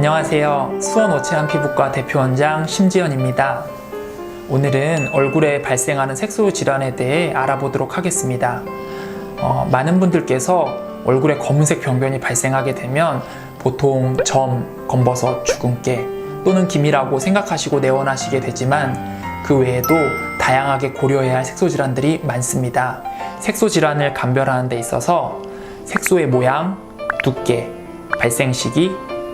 안녕하세요. 수원 오체안 피부과 대표원장 심지연입니다. 오늘은 얼굴에 발생하는 색소 질환에 대해 알아보도록 하겠습니다. 어, 많은 분들께서 얼굴에 검은색 병변이 발생하게 되면 보통 점, 검버섯, 주근깨 또는 기미라고 생각하시고 내원하시게 되지만 그 외에도 다양하게 고려해야 할 색소 질환들이 많습니다. 색소 질환을 감별하는 데 있어서 색소의 모양, 두께, 발생 시기,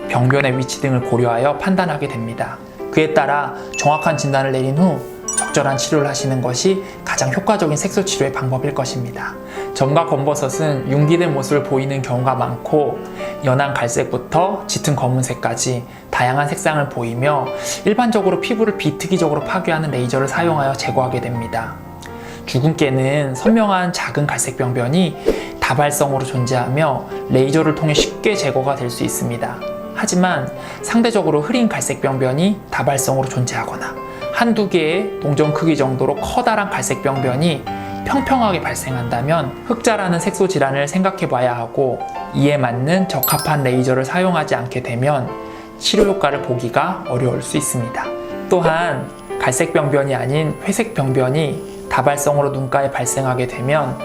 병변의 위치 등을 고려하여 판단하게 됩니다. 그에 따라 정확한 진단을 내린 후 적절한 치료를 하시는 것이 가장 효과적인 색소 치료의 방법일 것입니다. 점과 검버섯은 융기된 모습을 보이는 경우가 많고 연한 갈색부터 짙은 검은색까지 다양한 색상을 보이며 일반적으로 피부를 비특이적으로 파괴하는 레이저를 사용하여 제거하게 됩니다. 주근깨는 선명한 작은 갈색 병변이 다발성으로 존재하며 레이저를 통해 쉽게 제거가 될 수 있습니다. 하지만 상대적으로 흐린 갈색 병변이 다발성으로 존재하거나 한두 개의 동전 크기 정도로 커다란 갈색 병변이 평평하게 발생한다면 흑자라는 색소 질환을 생각해 봐야 하고 이에 맞는 적합한 레이저를 사용하지 않게 되면 치료 효과를 보기가 어려울 수 있습니다. 또한 갈색 병변이 아닌 회색 병변이 다발성으로 눈가에 발생하게 되면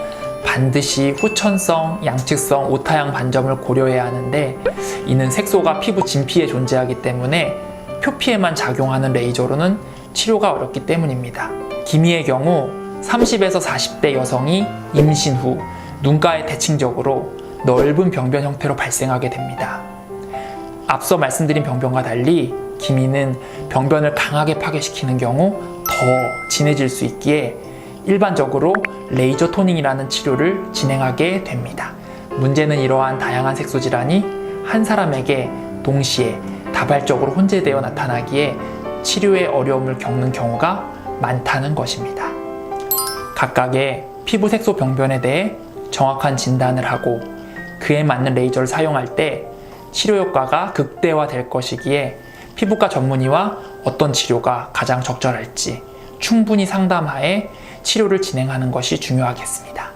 반드시 후천성, 양측성, 오타양 반점을 고려해야 하는데 이는 색소가 피부 진피에 존재하기 때문에 표피에만 작용하는 레이저로는 치료가 어렵기 때문입니다. 기미의 경우 30에서 40대 여성이 임신 후 눈가에 대칭적으로 넓은 병변 형태로 발생하게 됩니다. 앞서 말씀드린 병변과 달리 기미는 병변을 강하게 파괴시키는 경우 더 진해질 수 있기에 일반적으로 레이저 토닝이라는 치료를 진행하게 됩니다. 문제는 이러한 다양한 색소 질환이 한 사람에게 동시에 다발적으로 혼재되어 나타나기에 치료에 어려움을 겪는 경우가 많다는 것입니다. 각각의 피부 색소 병변에 대해 정확한 진단을 하고 그에 맞는 레이저를 사용할 때 치료 효과가 극대화될 것이기에 피부과 전문의와 어떤 치료가 가장 적절할지 충분히 상담하에 치료를 진행하는 것이 중요하겠습니다.